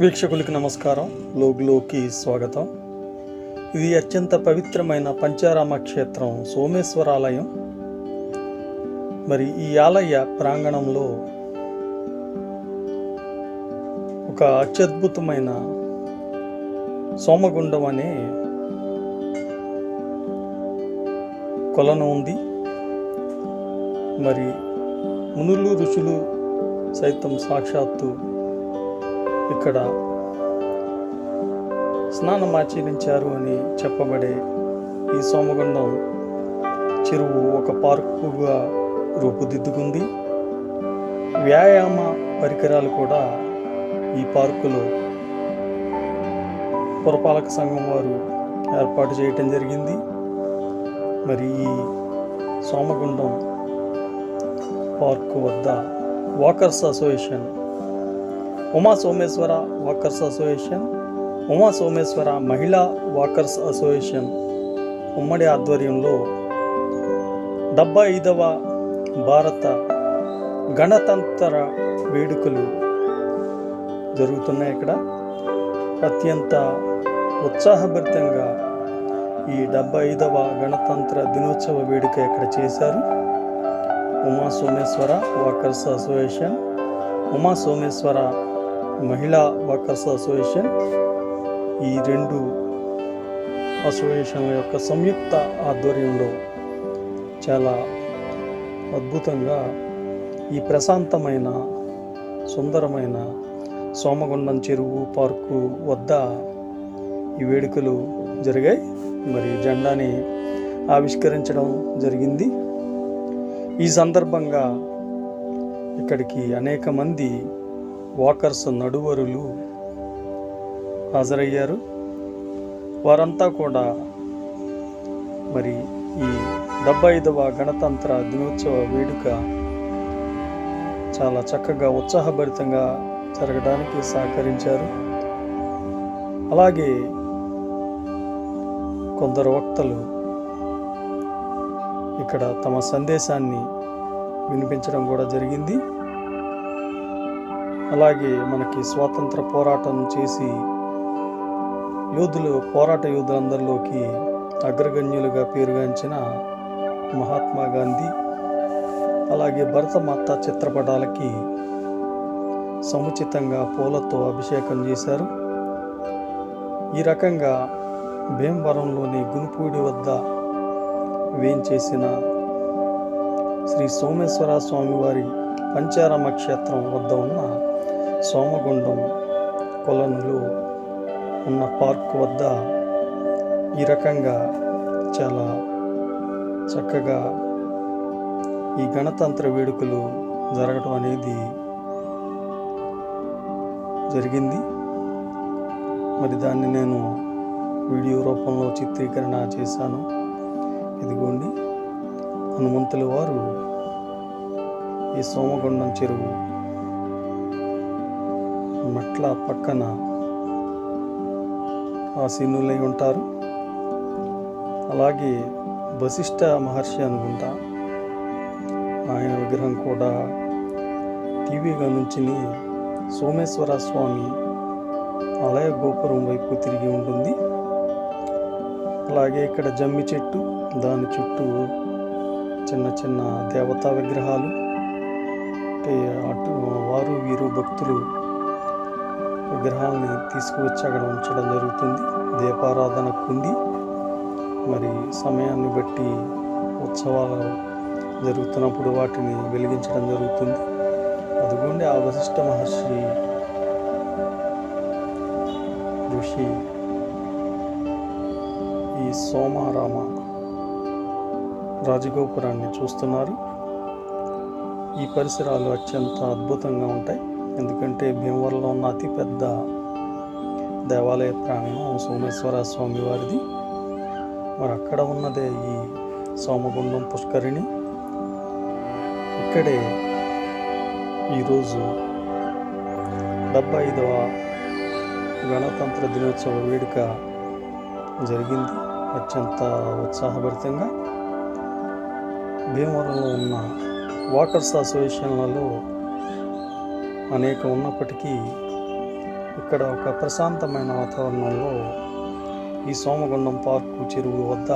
వీక్షకులకి నమస్కారం. లోగ్లోకి స్వాగతం. ఇది అత్యంత పవిత్రమైన పంచారామ క్షేత్రం సోమేశ్వరాలయం. మరి ఈ ఆలయ ప్రాంగణంలో ఒక అత్యద్భుతమైన సోమగుండం అనే కొలను ఉంది. మరి మునులు ఋషులు సైతం సాక్షాత్తు ఇక్కడ స్నానం ఆచరించారు అని చెప్పబడే ఈ సోమగుండం చెరువు ఒక పార్కుగా రూపుదిద్దుకుంది. వ్యాయామ పరికరాలు కూడా ఈ పార్కులో పురపాలక సంఘం వారు ఏర్పాటు చేయటం జరిగింది. మరి ఈ సోమగుండం పార్కు వద్ద walkers association Uma Someshwara walkers association Uma Someshwara మహిళా వాకర్స్ అసోసియేషన్ ఉమ్మడి ఆధ్వర్యంలో డెబ్బై ఐదవ భారత గణతంత్ర వేడుకలు జరుగుతున్నాయి ఇక్కడ. అత్యంత ఉత్సాహభరితంగా ఈ డెబ్బై ఐదవ గణతంత్ర దినోత్సవ వేడుక ఇక్కడ చేశారు. ఉమా సోమేశ్వర వాకర్స్ అసోసియేషన్ ఉమా సోమేశ్వర మహిళా వర్కర్స్ అసోసియేషన్ ఈ రెండు అసోసియేషన్ల యొక్క సంయుక్త ఆధ్వర్యంలో చాలా అద్భుతంగా ఈ ప్రశాంతమైన సుందరమైన సోమగుండం చెరువు పార్కు వద్ద ఈ వేడుకలు జరిగాయి. మరి జెండాని ఆవిష్కరించడం జరిగింది. ఈ సందర్భంగా ఇక్కడికి అనేక మంది వాకర్స్ నడువరులు హాజరయ్యారు. వారంతా కూడా మరి ఈ డెబ్బై ఐదవ గణతంత్ర దినోత్సవ వేడుక చాలా చక్కగా ఉత్సాహభరితంగా జరగడానికి సహకరించారు. అలాగే కొందరు వక్తలు ఇక్కడ తమ సందేశాన్ని వినిపించడం కూడా జరిగింది. అలాగే మనకి స్వాతంత్ర పోరాటం చేసి యోధులు పోరాట యోధులందరిలోకి అగ్రగణ్యులుగా పేరుగాంచిన మహాత్మా గాంధీ అలాగే భరతమాత చిత్రపటాలకి సముచితంగా పూలతో అభిషేకం చేశారు. ఈ రకంగా భీమవరంలోని గునుపూడి వద్ద వేంచేసిన శ్రీ సోమేశ్వర స్వామివారి పంచారామ క్షేత్రం వద్ద ఉన్న సోమగుండం కొలనులో ఉన్న పార్క్ వద్ద ఈ రకంగా చాలా చక్కగా ఈ గణతంత్ర వేడుకలు జరగడం అనేది జరిగింది. మరి దాన్ని నేను వీడియో రూపంలో చిత్రీకరణ చేశాను. ఇదిగోండి. హనుమంతుల వారు ఈ సోమగుండం చెరువు మట్ల పక్కన ఆసీనులై ఉంటారు. అలాగే వశిష్ఠ మహర్షి అనుకుంటా ఆయన విగ్రహం కూడా టీవీగా నుంచి సోమేశ్వర స్వామి ఆలయ గోపురం వైపు తిరిగి ఉంటుంది. అలాగే ఇక్కడ జమ్మి చెట్టు దాని చుట్టూ చిన్న చిన్న దేవతా విగ్రహాలు అంటే అటు వారు వీరు భక్తులు విగ్రహాలని తీసుకువచ్చి అక్కడ ఉంచడం జరుగుతుంది. దీపారాధన కుంది. మరి సమయాన్ని బట్టి ఉత్సవాలు జరుగుతున్నప్పుడు వాటిని వెలిగించడం జరుగుతుంది. అదిగోండి ఆ వశిష్ఠ మహర్షి ఋషి ఈ సోమారామ రాజగోపురాన్ని చూస్తున్నారు. ఈ పరిసరాలు అత్యంత అద్భుతంగా ఉంటాయి. ఎందుకంటే భీమవరంలో ఉన్న అతిపెద్ద దేవాలయ ప్రాంగణం సోమేశ్వర స్వామి వారిది. మరి అక్కడ ఉన్నదే ఈ సోమగుండం పుష్కరిణి. ఇక్కడే ఈరోజు డెబ్బై ఐదవ గణతంత్ర దినోత్సవ వేడుక జరిగింది. అత్యంత ఉత్సాహభరితంగా. భీమవరంలో ఉన్న వాటర్స్ అసోసియేషన్లలో అనేక ఉన్నప్పటికీ ఇక్కడ ఒక ప్రశాంతమైన వాతావరణంలో ఈ సోమగుండం పార్కు చెరువు వద్ద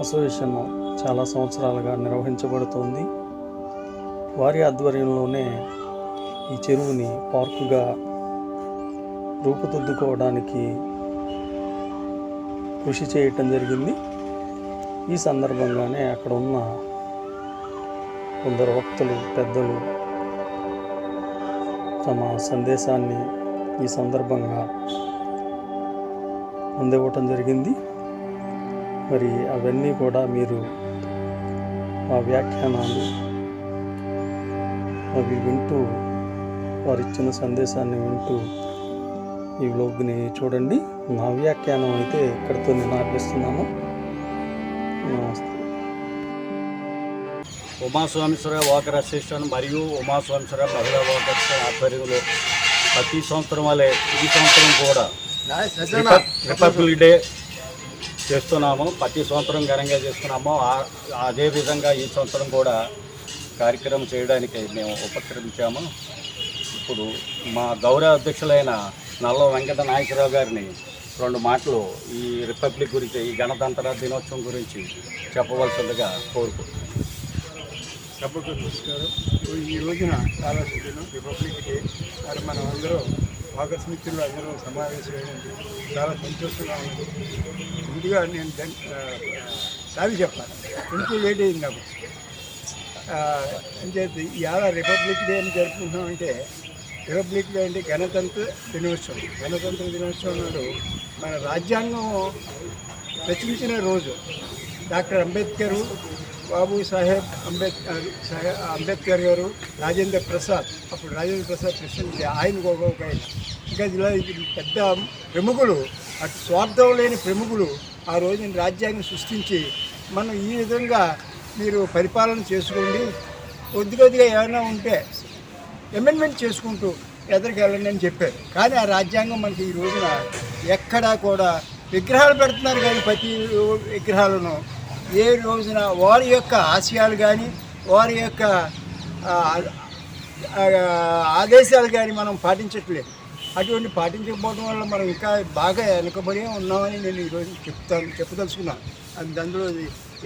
అసోసియేషన్ చాలా సంవత్సరాలుగా నిర్వహించబడుతోంది. వారి ఆధ్వర్యంలోనే ఈ చెరువుని పార్కుగా రూపుదిద్దుకోవడానికి కృషి చేయటం జరిగింది. ఈ సందర్భంగానే అక్కడ ఉన్న కొందరు వక్తలు పెద్దలు తమ సందేశాన్ని ఈ సందర్భంగా అందివ్వటం జరిగింది. మరి అవన్నీ కూడా మీరు ఆ వ్యాఖ్యానాలు అవి వింటూ వారు ఇచ్చిన సందేశాన్ని వింటూ ఈ వ్లోగ్ని చూడండి. నా వ్యాఖ్యానం అయితే ఇక్కడితో నేను ఆపిస్తున్నాను నమస్తే. ఉమాస్వామేశ్వర వాకర్ అసోసియేషన్ మరియు ఉమాస్వామేశ్వర మహిళా వాకర్స్ ఆధ్వర్యంలో ప్రతి సంవత్సరం వలె ఈ సంవత్సరం కూడా రిపబ్- రిపబ్లిక్ డే చేస్తున్నాము. ప్రతి సంవత్సరం ఘనంగా చేస్తున్నాము. అదేవిధంగా ఈ సంవత్సరం కూడా కార్యక్రమం చేయడానికి మేము ఉపక్రమించాము. ఇప్పుడు మా గౌరవ అధ్యక్షులైన నల్ల వెంకట నాయకరావు గారిని రెండు మాటలు ఈ రిపబ్లిక్ గురించి ఈ గణతంత్ర దినోత్సవం గురించి చెప్పవలసిందిగా కోరుకుంటున్నాను. సభకు నమస్కారం. ఈ రోజున చాలా శుభ్రం రిపబ్లిక్ డే మరి మనం అందరూ ఆగస్ట్ అందరూ సమావేశమైనందుకు చాలా సంతోషంగా ఉంది. ముందుగా నేను దన్- ఆ, ఆ, సారి చెప్పాలి. లేట్ అయింది నాకు అంటే ఇవాళ రిపబ్లిక్ డే అని జరుపుకుంటున్నామంటే రిపబ్లిక్ డే అంటే గణతంత్ర దినోత్సవం. గణతంత్ర దినోత్సవం నాడు మన రాజ్యాంగం రచించిన రోజు. డాక్టర్ అంబేద్కర్ బాబు సాహెబ్ అంబేద్కర్ అంబేద్కర్ గారు రాజేంద్ర ప్రసాద్. అప్పుడు రాజేంద్ర ప్రసాద్ ప్రెసిడెంట్ ఆయన ఒక ఆయన ఇంకా ఇలా ఇది పెద్ద ప్రముఖులు అటు స్వార్థం లేని ప్రముఖులు ఆ రోజున రాజ్యాంగం సృష్టించి మనం ఈ విధంగా మీరు పరిపాలన చేసుకోండి. కొద్ది కొద్దిగా ఏమైనా ఉంటే అమెండ్మెంట్ చేసుకుంటూ ఎదరికెళ్ళండి అని చెప్పారు. కానీ ఆ రాజ్యాంగం మనకి ఈ రోజున ఎక్కడా కూడా విగ్రహాలు పెడుతున్నారు కానీ ప్రతి విగ్రహాలను ఏ రోజున వారి యొక్క ఆశయాలు కానీ వారి యొక్క ఆదేశాలు కానీ మనం పాటించట్లేదు. అటువంటి పాటించకపోవడం వల్ల మనం ఇంకా బాగా వెనకబడి ఉన్నామని నేను ఈరోజు చెప్తాను చెప్పదలుచుకున్నాను. అది అందులో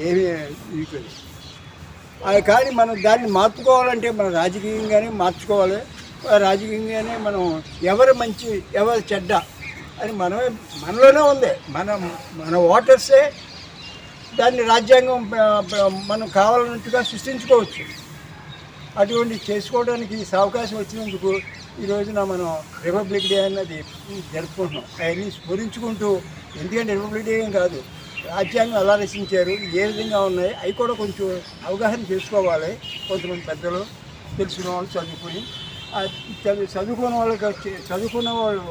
ఏమీ ఇది అది కానీ మనం దాన్ని మార్చుకోవాలంటే మనం రాజకీయంగానే మార్చుకోవాలి. ఆ రాజకీయంగానే మనం ఎవరు మంచి ఎవరు చెడ్డ అని మనమే మనలోనే ఉంది. మన మన ఓటర్సే దాన్ని రాజ్యాంగం మనం కావాలన్నట్టుగా సృష్టించుకోవచ్చు. అటువంటి చేసుకోవడానికి అవకాశం వచ్చినందుకు ఈ రోజున మనం రిపబ్లిక్ డే అన్నది జరుపుకుంటున్నాం. అవన్నీ స్మరించుకుంటూ ఎందుకంటే రిపబ్లిక్ డే ఏం కాదు. రాజ్యాంగం ఎలా రచించారు ఏ విధంగా ఉన్నాయి అవి కూడా కొంచెం అవగాహన చేసుకోవాలి. కొంతమంది పెద్దలు తెలిసిన వాళ్ళు చదువుకొని చదువుకున్న వాళ్ళకి చదువుకున్న వాళ్ళు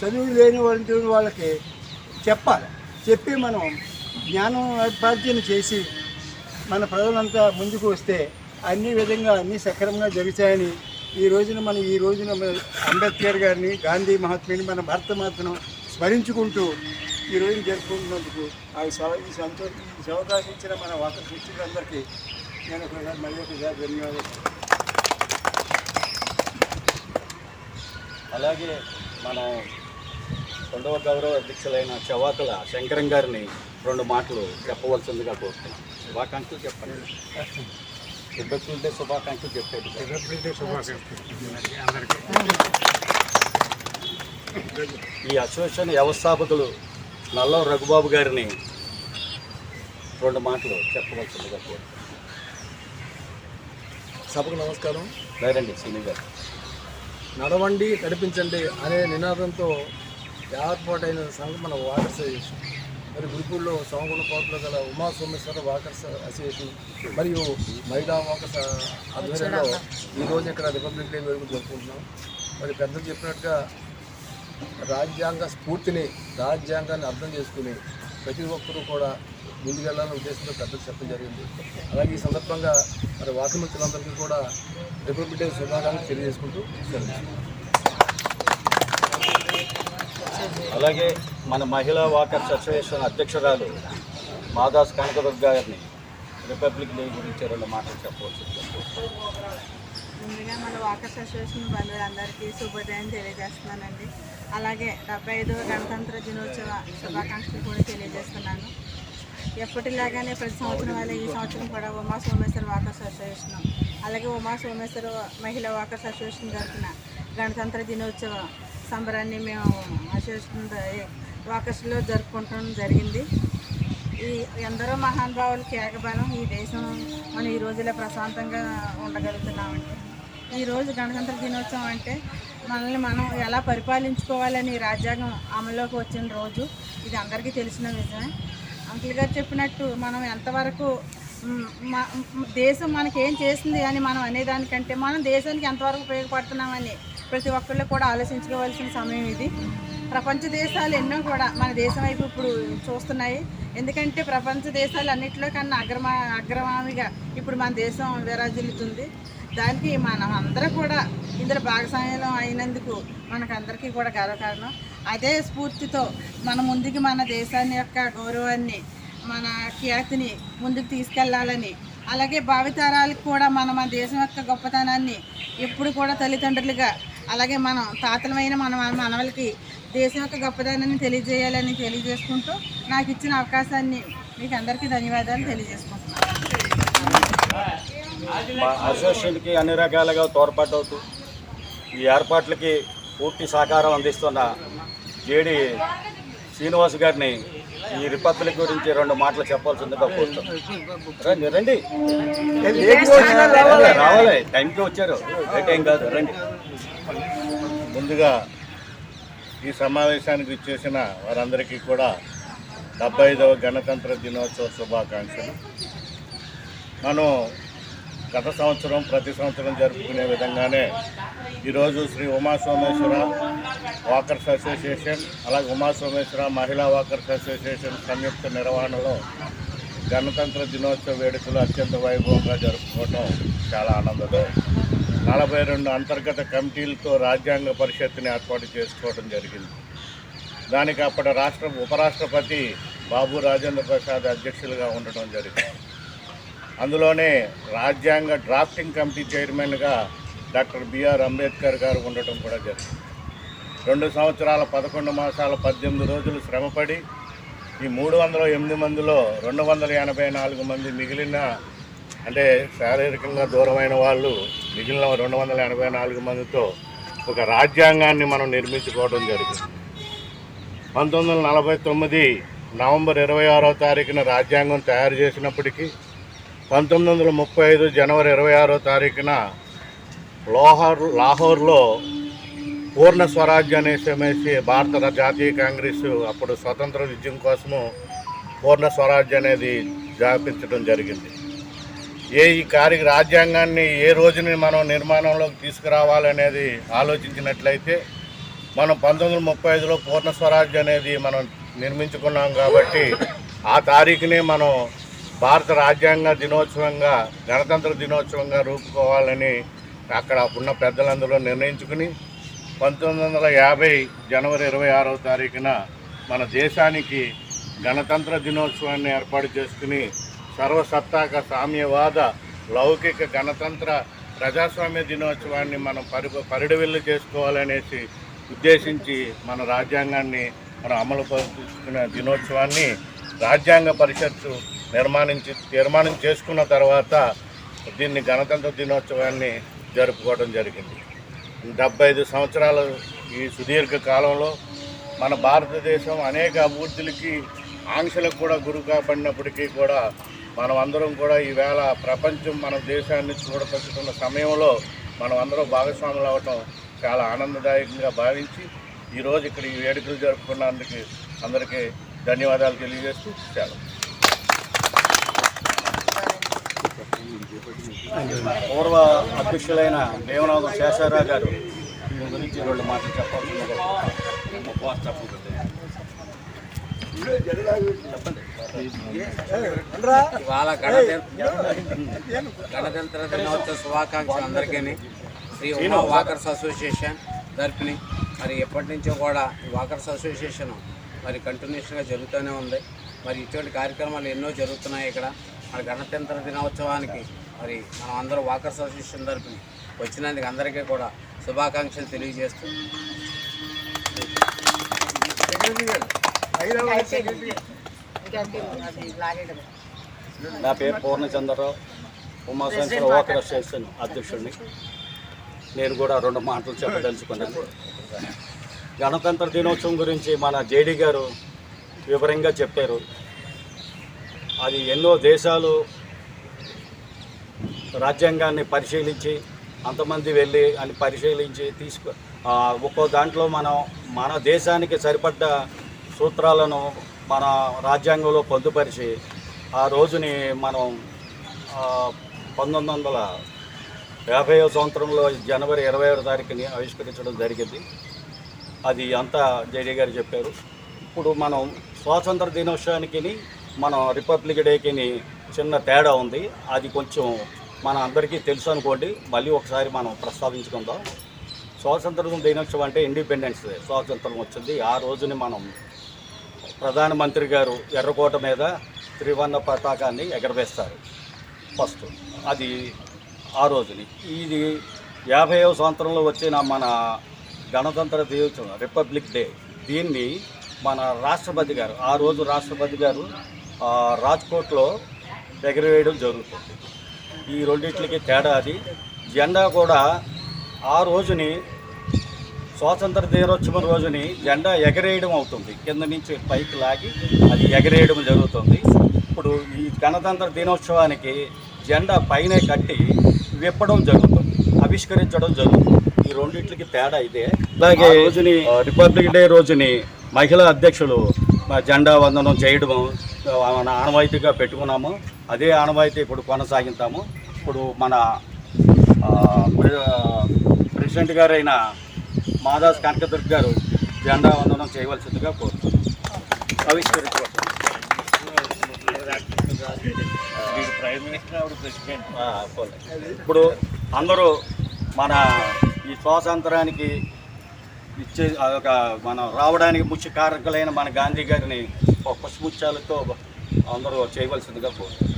చదువు లేని వాళ్ళ వాళ్ళకి చెప్పాలి. చెప్పి మనం జ్ఞానం ప్రార్థన చేసి మన ప్రజలంతా ముందుకు వస్తే అన్ని విధంగా అన్ని సక్రమంగా జరుగుతాయని ఈ రోజున మనం ఈ రోజున మన అంబేద్కర్ గారిని గాంధీ మహాత్ముని మన భారత మాత్రం స్మరించుకుంటూ ఈ రోజు జరుపుకుంటున్నందుకు ఆ సవ- ఈ సంతోషం ఈ అవకాశం ఇచ్చిన మన వాటర్ శిక్షకులందరికీ నేను ఒకసారి మళ్ళీ ఒకసారి ధన్యవాదాలు. అలాగే మనం రెండవ గౌరవ అధ్యక్షులైన చవాకుల శంకరం గారిని రెండు మాటలు చెప్పవలసిందిగా కోరుతున్నాం. శుభాకాంక్షలు చెప్పండి. రిపబ్లిక్ డే శుభాకాంక్షలు చెప్పేది. రిపబ్లిక్ డే శుభాకాంక్షలు. ఈ అసోసియేషన్ వ్యవస్థాపకులు నల్ల రఘుబాబు గారిని రెండు మాటలు చెప్పవలసిందిగా కోరుతున్నాం. సభకు నమస్కారం. రండి సీని గారు. నడవండి నడిపించండి అనే నినాదంతో ఏర్పాటు అయిన సంఘం మన వాటర్ అసోసియేషన్ మరి గురుపూర్లో సోమగుణ కోటలో గల ఉమా సోమేశ్వర వాకర్స్ అసోసియేషన్ మరియు మహిళా వాకర్స్ ఆధ్వర్యంలో ఈరోజు ఇక్కడ రిపబ్లిక్ డే వేడుకలు జరుపుకుంటున్నాం. మరి పెద్దలు చెప్పినట్టుగా రాజ్యాంగ స్ఫూర్తిని రాజ్యాంగాన్ని అర్థం చేసుకుని ప్రతి ఒక్కరూ కూడా ముందుకెళ్ళాలనే ఉద్దేశంతో పెద్దలు చెప్పడం జరిగింది. అలాగే ఈ సందర్భంగా మరి వాకమిత్రులందరికీ కూడా రిపబ్లిక్ డే శుభాకాంక్షలు తెలియజేసుకుంటూ సెలవు. అలాగే మన మహిళా వాకర్స్ అసోసియేషన్ అధ్యక్షురాలు మాదాస్ కనకదుర్గ గారిని రిపబ్లిక్ డే గురించి రెండు మాటలు చెప్పవచ్చు. ముందుగా మన వాకర్స్ అసోసియేషన్ బంధువులందరికీ శుభోదయం తెలియజేస్తున్నానండి. అలాగే డెబ్బై ఐదవ గణతంత్ర దినోత్సవ శుభాకాంక్షలు కూడా తెలియజేస్తున్నాను. ఎప్పటిలాగానే ప్రతి సంవత్సరం వల్ల ఈ సంవత్సరం కూడా ఉమా సోమేశ్వర వాకర్స్ అసోసియేషన్. అలాగే ఉమా సోమేశ్వర మహిళా వాకర్స్ అసోసియేషన్ తరఫున గణతంత్ర దినోత్సవ సంబరాన్ని మేము అసోసియేషన్ ఆకర్షణలో జరుపుకుంటడం జరిగింది. ఈ ఎందరో మహానుభావులకి ఏకబలం ఈ దేశం మనం ఈ రోజులో ప్రశాంతంగా ఉండగలుగుతున్నామండి. ఈరోజు గణతంత్ర దినోత్సవం అంటే మనల్ని మనం ఎలా పరిపాలించుకోవాలని రాజ్యాంగం అమల్లోకి వచ్చిన రోజు ఇది అందరికీ తెలిసిన విషయమే అంకుల్ గారు చెప్పినట్టు మనం ఎంతవరకు మ- దేశం మనకేం చేసింది అని మనం అనేదానికంటే మనం దేశానికి ఎంతవరకు ఉపయోగపడుతున్నామని ప్రతి ఒక్కళ్ళు కూడా ఆలోచించుకోవాల్సిన సమయం ఇది. ప్రపంచ దేశాలు ఎన్నో కూడా మన దేశం వైపు ఇప్పుడు చూస్తున్నాయి. ఎందుకంటే ప్రపంచ దేశాలు అన్నింటిలో కన్నా అగ్రమా అగ్రమామిగా ఇప్పుడు మన దేశం విరాజిల్లుతుంది. దానికి మనం అందరూ కూడా ఇందులో భాగస్వామ్యం అయినందుకు మనకందరికీ కూడా గర్వకారణం. అదే స్ఫూర్తితో మన ముందుకి మన దేశాన్ని యొక్క గౌరవాన్ని మన ఖ్యాతిని ముందుకు తీసుకెళ్ళాలని అలాగే భావితరాలకు కూడా మన మన దేశం యొక్క గొప్పతనాన్ని ఎప్పుడు కూడా తల్లిదండ్రులుగా అలాగే మనం తాతలమైన మన మన మనవలకి దేశం యొక్క గొప్పతనాన్ని తెలియజేయాలని తెలియజేసుకుంటూ నాకు ఇచ్చిన అవకాశాన్ని మీకు అందరికీ ధన్యవాదాలు తెలియజేసుకుంటున్నాను మా అసోసియేషన్కి అన్ని రకాలుగా తోడ్పాటవుతూ ఈ ఏర్పాట్లకి పూర్తి సహకారం అందిస్తున్న జేడి శ్రీనివాస్ గారిని ఈ రిపబ్లిక్ గురించి రెండు మాటలు చెప్పాల్సిందిగా కోరుతున్నాను రండి రండి రావాలి టైంకి వచ్చారు ఏ టైం కాదు రండి ముందుగా ఈ సమావేశానికి ఇచ్చేసిన వారందరికీ కూడా డెబ్బై ఐదవ గణతంత్ర దినోత్సవ శుభాకాంక్షలు. మనం గత సంవత్సరం ప్రతి సంవత్సరం జరుపుకునే విధంగానే ఈరోజు శ్రీ ఉమాసోమేశ్వర వాకర్స్ అసోసియేషన్ అలాగే ఉమా సోమేశ్వర మహిళా వాకర్స్ అసోసియేషన్ సంయుక్త నిర్వహణలో గణతంత్ర దినోత్సవ వేడుకలు అత్యంత వైభవంగా జరుపుకోవటం చాలా ఆనందదాయకం. నలభై రెండు అంతర్గత కమిటీలతో రాజ్యాంగ పరిషత్తుని ఏర్పాటు చేసుకోవడం జరిగింది. దానికి అప్పటి రాష్ట్ర ఉపరాష్ట్రపతి బాబు రాజేంద్ర ప్రసాద్ అధ్యక్షులుగా ఉండటం జరిగింది. అందులోనే రాజ్యాంగ డ్రాఫ్టింగ్ కమిటీ చైర్మన్గా డాక్టర్ బిఆర్ అంబేద్కర్ గారు ఉండటం కూడా జరిగింది. రెండు సంవత్సరాల పదకొండు మాసాల పద్దెనిమిది రోజులు శ్రమపడి ఈ మూడు వందల ఎనిమిది మందిలో రెండు వందల ఎనభై నాలుగు మంది మిగిలిన అంటే శారీరకంగా దూరమైన వాళ్ళు మిగిలిన రెండు వందల ఎనభై నాలుగు మందితో ఒక రాజ్యాంగాన్ని మనం నిర్మించుకోవడం జరిగింది. పంతొమ్మిది వందల నలభై తొమ్మిది నవంబర్ ఇరవై ఆరో తారీఖున రాజ్యాంగం తయారు చేసినప్పటికీ పంతొమ్మిది వందల ముప్పై ఐదు జనవరి ఇరవై ఆరో తారీఖున లోహర్ లాహోర్లో పూర్ణ స్వరాజ్య అనే సమేసి భారత జాతీయ కాంగ్రెస్ అప్పుడు స్వతంత్ర విజయం కోసము పూర్ణ స్వరాజ్య అనేది జాపించడం జరిగింది. ఏ ఈ కార్య రాజ్యాంగాన్ని ఏ రోజుని మనం నిర్మాణంలోకి తీసుకురావాలనేది ఆలోచించినట్లయితే మనం పంతొమ్మిది వందల ముప్పై ఐదులో పూర్ణ స్వరాజ్యం అనేది మనం నిర్మించుకున్నాం కాబట్టి ఆ తారీఖునే మనం భారత రాజ్యాంగ దినోత్సవంగా గణతంత్ర దినోత్సవంగా రూపుకోవాలని అక్కడ ఉన్న పెద్దలందరూ నిర్ణయించుకుని పంతొమ్మిది వందల యాభై జనవరి ఇరవై ఆరవ తారీఖున మన దేశానికి గణతంత్ర దినోత్సవాన్ని ఏర్పాటు చేసుకుని సర్వసత్తాక సామ్యవాద లౌకిక గణతంత్ర ప్రజాస్వామ్య దినోత్సవాన్ని మనం పరి పరిడవిల్లు చేసుకోవాలనేసి ఉద్దేశించి మన రాజ్యాంగాన్ని మనం అమలు పరుచుకున్న దినోత్సవాన్ని రాజ్యాంగ పరిషత్తు నిర్మాణించి తీర్మానం చేసుకున్న తర్వాత దీన్ని గణతంత్ర దినోత్సవాన్ని జరుపుకోవడం జరిగింది. డెబ్బై ఐదు సంవత్సరాల ఈ సుదీర్ఘ కాలంలో మన భారతదేశం అనేక అభివృద్ధులకి ఆంక్షలకు కూడా గురి కాబడినప్పటికీ కూడా మనం అందరం కూడా ఈవేళ ప్రపంచం మన దేశాన్ని చూడపరుచుతున్న సమయంలో మనం అందరం భాగస్వాములు అవటం చాలా ఆనందదాయకంగా భావించి ఈరోజు ఇక్కడ ఈ వేడుకలు జరుపుకున్నందుకు అందరికీ ధన్యవాదాలు తెలియజేస్తూ చాలా పూర్వ అధ్యక్షులైన దేవనాథం శేషారావు గారు దీని గురించి రెండు మాటలు చెప్పాల్సిందిగా ఉపవాస ఇవాళ గణతంత్ర గణతంత్ర దినోత్సవ శుభాకాంక్షలు అందరికీ శ్రీ ఉమా వాకర్స్ అసోసియేషన్ తరపుని మరి ఎప్పటి నుంచో కూడా ఈ వాకర్స్ అసోసియేషన్ మరి కంటిన్యూషన్గా జరుగుతూనే ఉంది. మరి ఇటువంటి కార్యక్రమాలు ఎన్నో జరుగుతున్నాయి ఇక్కడ. మరి గణతంత్ర దినోత్సవానికి మరి మనం అందరూ వాకర్స్ అసోసియేషన్ తరఫున వచ్చినందుకు అందరికీ కూడా శుభాకాంక్షలు తెలియజేస్తూ నా పేరు పూర్ణచంద్రరావు. ఉమాశంకర్ ఓకర్ అసోసియేషన్ అధ్యక్షుడిని. నేను కూడా రెండు మాటలు చెప్పదలుచుకున్నాను. గణతంత్ర దినోత్సవం గురించి మన జేడీ గారు వివరంగా చెప్పారు. అది ఎన్నో దేశాలు రాజ్యాంగాన్ని పరిశీలించి అంతమంది వెళ్ళి అని పరిశీలించి తీసుకు ఒక్కో దాంట్లో మనం మన దేశానికి సరిపడ్డ సూత్రాలను మన రాజ్యాంగంలో పొందుపరిచి ఆ రోజుని మనం పంతొమ్మిది వందల యాభైవ సంవత్సరంలో జనవరి ఇరవై ఆరు తారీఖుని ఆవిష్కరించడం జరిగింది. అది అంతా జేడీ గారు చెప్పారు. ఇప్పుడు మనం స్వాతంత్ర దినోత్సవానికి మనం రిపబ్లిక్ డేకి చిన్న తేడా ఉంది. అది కొంచెం మన అందరికీ తెలుసు అనుకోండి. మళ్ళీ ఒకసారి మనం ప్రస్తావించుకుందాం. స్వాతంత్ర దినోత్సవం అంటే ఇండిపెండెన్స్ డే స్వాతంత్రం వచ్చింది. ఆ రోజుని మనం ప్రధానమంత్రి గారు ఎర్రకోట మీద త్రివర్ణ పతాకాన్ని ఎగరవేస్తారు. ఫస్ట్ అది ఆ రోజుని. ఇది యాభైవ సంవత్సరంలో వచ్చిన మన గణతంత్ర దినోత్సవం రిపబ్లిక్ డే. దీన్ని మన రాష్ట్రపతి గారు ఆ రోజు రాష్ట్రపతి గారు రాజ్కోట్లో ఎగరవేయడం జరుగుతుంది. ఈ రెండింటికి తేడా అది. జెండా కూడా ఆ రోజుని స్వాతంత్ర దినోత్సవం రోజుని జెండా ఎగరేయడం అవుతుంది. కింద నుంచి పైకి లాగి అది ఎగరేయడం జరుగుతుంది. ఇప్పుడు ఈ గణతంత్ర దినోత్సవానికి జెండా పైనే కట్టి విప్పడం జరుగుతుంది. ఆవిష్కరించడం జరుగుతుంది. ఈ రెండింటికి తేడా ఇదే. అలాగే రోజుని రిపబ్లిక్ డే రోజుని మహిళా అధ్యక్షులు జెండా వందనం చేయడం ఆ, మన ఆనవాయితీగా పెట్టుకున్నాము. అదే ఆనవాయితీ ఇప్పుడు కొనసాగిస్తాము ఇప్పుడు మన ప్రెసిడెంట్ గారైన మాదాస్ కనకదుర్గ్ గారు జెండా వందనం చేయవలసిందిగా కోరుతున్నాను. ఇప్పుడు అందరూ మన ఈ స్వాతంత్రానికి ఇచ్చే ఒక మనం రావడానికి ముఖ్య కారకులైన మన గాంధీ గారిని ఒక పుష్పముత్యాలతో అందరూ చేయవలసిందిగా కోరుతున్నాను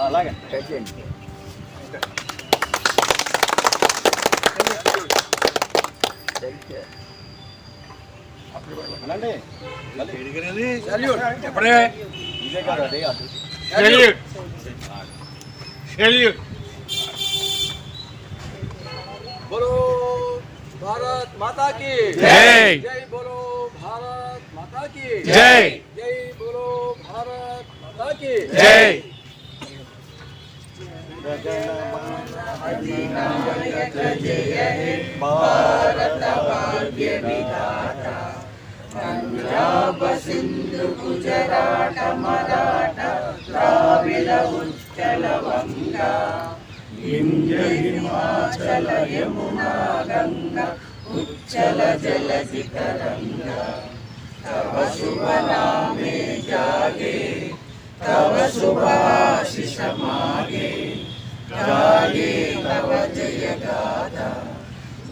అలాగే టచ్ చేయండి ఎప్పుడే ఇదే కదా అదే माता की जय जय बोलो भारत माता की जय जय बोलो भारत माता की जय भारत भाग्य विधाता పంజాబ సింధు గుజరాట మరాఠ ద్రావిడ ఉచ్చల వంగ వింధ్య హిమాచల యమునా గంగా चल जल शिखरंगा तव शुभ नामे जागे तव शुभाशिष मागे गागे तव जय गाथा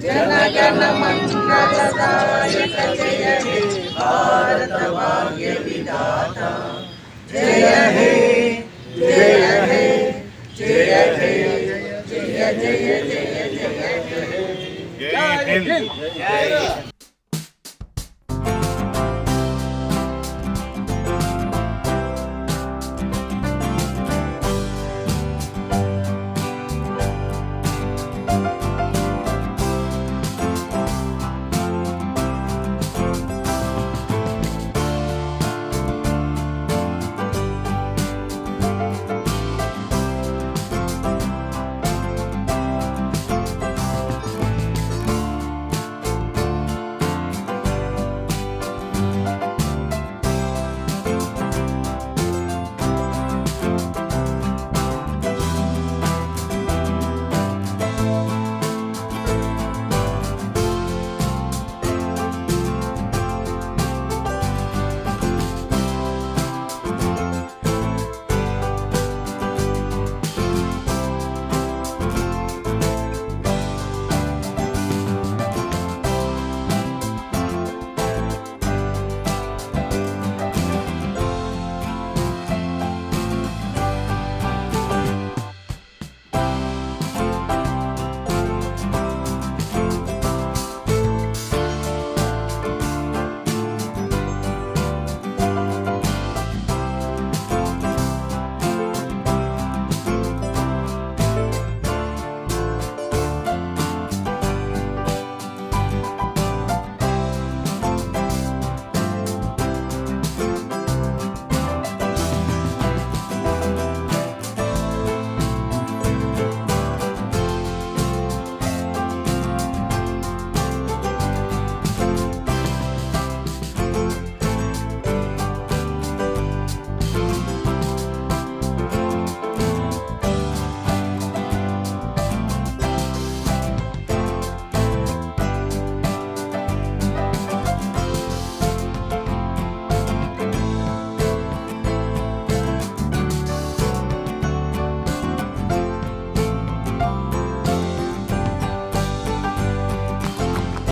जन गण मंगलदायक जय हे भारत भाग्य विधाता जय हे जय हे जय हे जय जय जय जय Yeah! Gay.